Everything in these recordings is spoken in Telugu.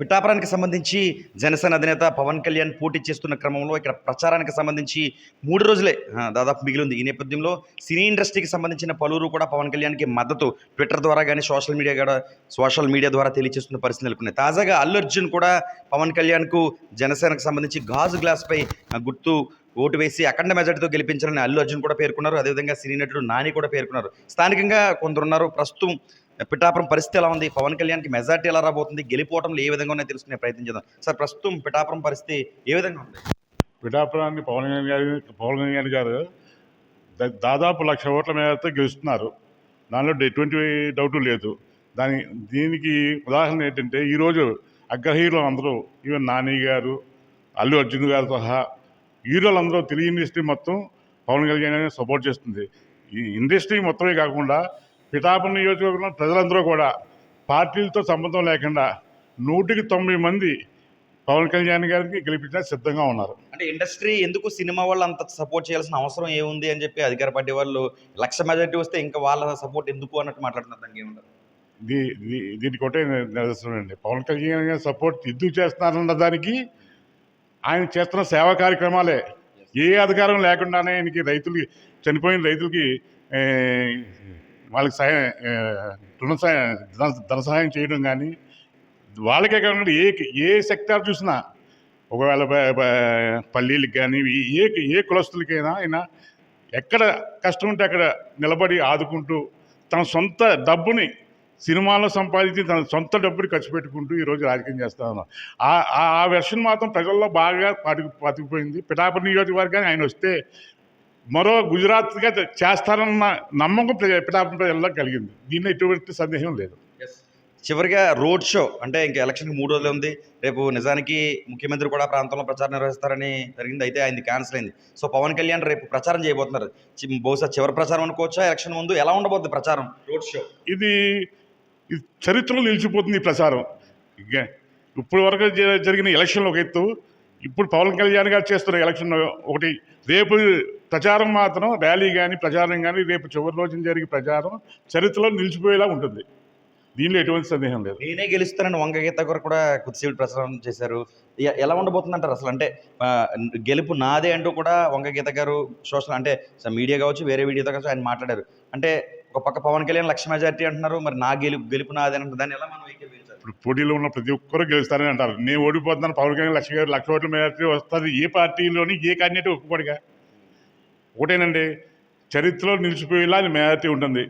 పిఠాపురానికి సంబంధించి జనసేన అధినేత పవన్ కళ్యాణ్ పోటీ చేస్తున్న క్రమంలో ఇక్కడ ప్రచారానికి సంబంధించి మూడు రోజులే దాదాపు మిగిలింది. ఈ నేపథ్యంలో సినీ ఇండస్ట్రీకి సంబంధించిన పలువురు కూడా పవన్ కళ్యాణ్కి మద్దతు ట్విట్టర్ ద్వారా కానీ సోషల్ మీడియా కూడా సోషల్ మీడియా ద్వారా తెలియజేస్తున్న పరిస్థితి నెలకొన్నాయి. తాజాగా అల్లు అర్జున్ కూడా పవన్ కళ్యాణ్కు జనసేనకు సంబంధించి గాజు గ్లాస్పై గుర్తు ఓటు వేసి అఖండ మెజార్టీతో గెలిపించాలని అల్లు అర్జున్ కూడా పేర్కొన్నారు. అదేవిధంగా సినీ నటుడు నాని కూడా పేర్కొన్నారు. స్థానికంగా కొందరున్నారు. ప్రస్తుతం పిఠాపురం పరిస్థితి ఎలా ఉంది? పవన్ కళ్యాణ్కి మెజార్టీ ఎలా రాబోతుంది? గెలిపోవటంలో ఏ విధంగా ఉన్నాయో తెలుసుకునే ప్రయత్నం చేద్దాం. సార్ ప్రస్తుతం పిఠాపురం పరిస్థితి ఏ విధంగా ఉంది? పిఠాపురాన్ని పవన్ కళ్యాణ్ గారు పవన్ కళ్యాణ్ గారు దాదాపు లక్ష ఓట్ల మేరతో గెలుస్తున్నారు. దానిలో ఎటువంటి డౌట్ లేదు. దాని దీనికి ఉదాహరణ ఏంటంటే ఈరోజు అగ్రహీరులు అందరూ ఈవెన్ నాని గారు అల్లు అర్జున్ గారు సహా హీరోలు అందరూ తెలుగు ఇండస్ట్రీ మొత్తం పవన్ కళ్యాణ్ సపోర్ట్ చేస్తుంది. ఈ ఇండస్ట్రీ మొత్తమే కాకుండా పిఠాపురం నియోజకవర్గంలో ప్రజలందరూ కూడా పార్టీలతో సంబంధం లేకుండా నూటికి తొంభై మంది పవన్ కళ్యాణ్ గారికి గెలిపించడానికి సిద్ధంగా ఉన్నారు. అంటే ఇండస్ట్రీ ఎందుకు సినిమా వాళ్ళు అంత సపోర్ట్ చేయాల్సిన అవసరం ఏముంది అని చెప్పి అధికార పార్టీ వాళ్ళు లక్ష మెజార్టీ వస్తే ఇంకా వాళ్ళ సపోర్ట్ ఎందుకు అన్నట్టు మాట్లాడుతున్నారు దానికి ఏమంటారు? దీ దీ- దీనికి ఒకటే నిదర్శనం అండి పవన్ కళ్యాణ్ గారి సపోర్ట్ ఎందుకు చేస్తున్నారన్న దానికి ఆయన చేస్తున్న సేవా కార్యక్రమాలే. ఏ అధికారం లేకుండానే ఆయనకి రైతులకి చనిపోయిన రైతులకి వాళ్ళకి సహాయం రుణ సహాయం ధన- ధన సహాయం చేయడం కానీ వాళ్ళకే కాకుండా ఏ ఏ సెక్టార్ చూసినా ఒకవేళ పల్లీలకు కానీ ఏ ఏ కులస్తులకైనా ఆయన ఎక్కడ కష్టం ఉంటే అక్కడ నిలబడి ఆదుకుంటూ తన సొంత డబ్బుని సినిమాలో సంపాదించి తన సొంత డబ్బుని ఖర్చు పెట్టుకుంటూ ఈరోజు రాజకీయం చేస్తా ఉన్నాం. ఆ ఆ- ఆ వెర్షన్ మాత్రం ప్రజల్లో బాగా పాటి పాతికిపోయింది. పిఠాపురం నియోజకవర్గానికి ఆయన వస్తే మరో గుజరాత్గా చేస్తారన్న నమ్మకం పిఠాపురం ప్రజల్లో కలిగింది. దీనిలో ఎటువంటి సందేహం లేదు. చివరిగా రోడ్ షో అంటే ఇంకా ఎలక్షన్కి మూడు రోజులు ఉంది. రేపు నిజానికి ముఖ్యమంత్రి కూడా ప్రాంతంలో ప్రచారం నిర్వహిస్తారని జరిగింది. అయితే ఆయనది క్యాన్సిల్ అయింది. సో పవన్ కళ్యాణ్ రేపు ప్రచారం చేయబోతున్నారు. బహుశా చివరి ప్రచారం అనుకోవచ్చా? ఎలక్షన్ ముందు ఎలా ఉండబోతుంది ప్రచారం? Road show. ఇది చరిత్రలో నిలిచిపోతుంది ఈ ప్రచారం. ఇక ఇప్పుడు వరకు జరిగిన ఎలక్షన్లు ఒక ఎత్తు ఇప్పుడు పవన్ కళ్యాణ్ గారు చేస్తున్న ఎలక్షన్ ఒకటి రేపు ప్రచారం మాత్రం ర్యాలీ కానీ ప్రచారం కానీ రేపు చివరి రోజున జరిగే ప్రచారం చరిత్రలో నిలిచిపోయేలా ఉంటుంది. దీనిలో ఎటువంటి సందేహం లేదు. నేనే గెలుస్తానని వంగగీత గారు కూడా కొద్దిసేపు ప్రచారం చేశారు. ఎలా ఉండబోతుందంటారు అసలు? అంటే గెలుపు నాదే అంటూ కూడా వంగగీత గారు సోషల్ అంటే మీడియా కావచ్చు వేరే వీడియోతో కావచ్చు ఆయన మాట్లాడారు. అంటే ఒక పక్క పవన్ కళ్యాణ్ లక్ష మెజార్టీ అంటున్నారు మరి నా గెలుపు గెలుపు నాదే అంటారు దాన్ని ఎలా మనం ఇప్పుడు పోటీలో ఉన్న ప్రతి ఒక్కరూ గెలుస్తారని అంటారు. నేను ఓడిపోతున్నాను పవన్ కళ్యాణ్ లక్ష గారు లక్ష ఓట్ల మెజార్టీ వస్తుంది. ఏ పార్టీలోని ఏ క్యాండిడేట్ ఒప్పుకోడుగా? ఒకటేనండి చరిత్రలో నిలిచిపోయేలా అది మెజార్టీ ఉంటుంది.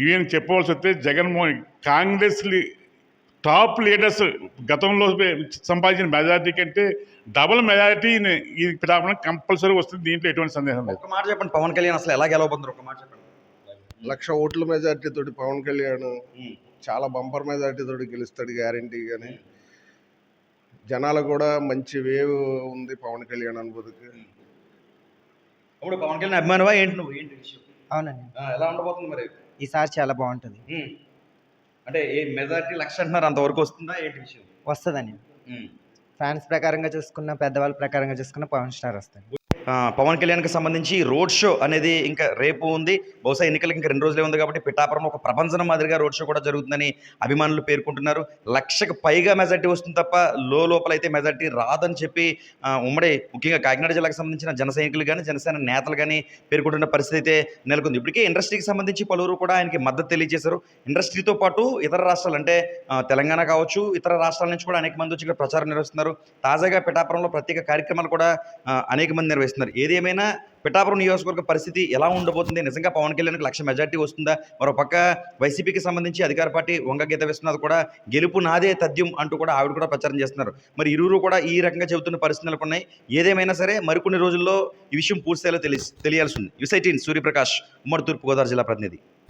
ఈవెన్ చెప్పవలసి వస్తే జగన్మోహన్ కాంగ్రెస్ టాప్ లీడర్స్ గతంలో సంపాదించిన మెజార్టీ కంటే డబుల్ మెజార్టీ ఈ పిఠాపురం కంపల్సరీ వస్తుంది దీంట్లో ఎటువంటి సందేహం లేదు. ఒక మాట చెప్పండి పవన్ కళ్యాణ్ అసలు ఎలా గెలవబోతున్నారు? ఒక మాట చెప్పండి. లక్ష ఓట్ల మెజార్టీ తోటి పవన్ కళ్యాణ్ చాలా బంపర్ మెజార్టీ తోటి గెలుస్తాడు గ్యారంటీ కానీ జనాలు కూడా మంచి వేవ్ ఉంది పవన్ కళ్యాణ్ అనుభూతికి. ఇప్పుడు పవన్ కళ్యాణ్ అభిమానవా ఏంటి నువ్వు? ఏంటి విషయం? అవునండి. ఎలా ఉండబోతుంది మరి? ఈసారి చాలా బాగుంటుంది. అంటే ఏ మెజార్టీ లక్ష అంటున్నారు అంతవరకు వస్తుందా? ఏంటి విషయం? వస్తుందండి. ఉమ్. ఫ్యాన్స్ ప్రకారంగా చూసుకున్న పెద్దవాళ్ళ ప్రకారంగా చూసుకున్న పవన్ స్టార్ వస్తుంది ఆ, పవన్ కళ్యాణ్కి సంబంధించి రోడ్ షో అనేది ఇంకా రేపు ఉంది. బహుశా ఎన్నికలకి ఇంకా రెండు రోజులే ఉంది కాబట్టి పిఠాపురంలో ఒక ప్రపంచం మాదిరిగా రోడ్ షో కూడా జరుగుతుందని అభిమానులు పేర్కొంటున్నారు. లక్షకు పైగా మెజార్టీ వస్తుంది తప్ప లో లోపల అయితే మెజార్టీ రాదని చెప్పి ఉమ్మడి ముఖ్యంగా కాకినాడ జిల్లాకు సంబంధించిన జన సైనికులు కానీ జనసేన నేతలు కానీ పేర్కొంటున్న పరిస్థితి అయితే నెలకొంది. ఇప్పటికే ఇండస్ట్రీకి సంబంధించి పలువురు కూడా ఆయనకి మద్దతు తెలియజేశారు. ఇండస్ట్రీతో పాటు ఇతర రాష్ట్రాలు అంటే తెలంగాణ కావచ్చు ఇతర రాష్ట్రాల నుంచి కూడా అనేక మంది వచ్చి ఇక్కడ ప్రచారం నిర్వహిస్తున్నారు. తాజాగా పిఠాపురంలో ప్రత్యేక కార్యక్రమాలు కూడా అనేక మంది నిర్వహిస్తారు చేస్తున్నారు. ఏదేమైనా పిఠాపురం నియోజకవర్గ పరిస్థితి ఎలా ఉండబోతుంది? నిజంగా పవన్ కళ్యాణ్కి లక్ష మెజార్టీ వస్తుందా? మరో పక్క వైసీపీకి సంబంధించి అధికార పార్టీ వంగ గీత విశ్వనాథ్ కూడా గెలుపు నాదే తథ్యం అంటూ కూడా ఆవిడ కూడా ప్రచారం చేస్తున్నారు. మరి ఇరువురు కూడా ఈ రకంగా చెబుతున్న పరిస్థితులు ఉన్నాయి ఏదేమైనా సరే మరికొన్ని రోజుల్లో ఈ విషయం పూర్తి స్థాయిలో తెలిసి తెలియాల్సి ఉంది. యుసైటీన్ సూర్యప్రకాష్ ఉమ్మడి తూర్పుగోదావరి జిల్లా ప్రతినిధి.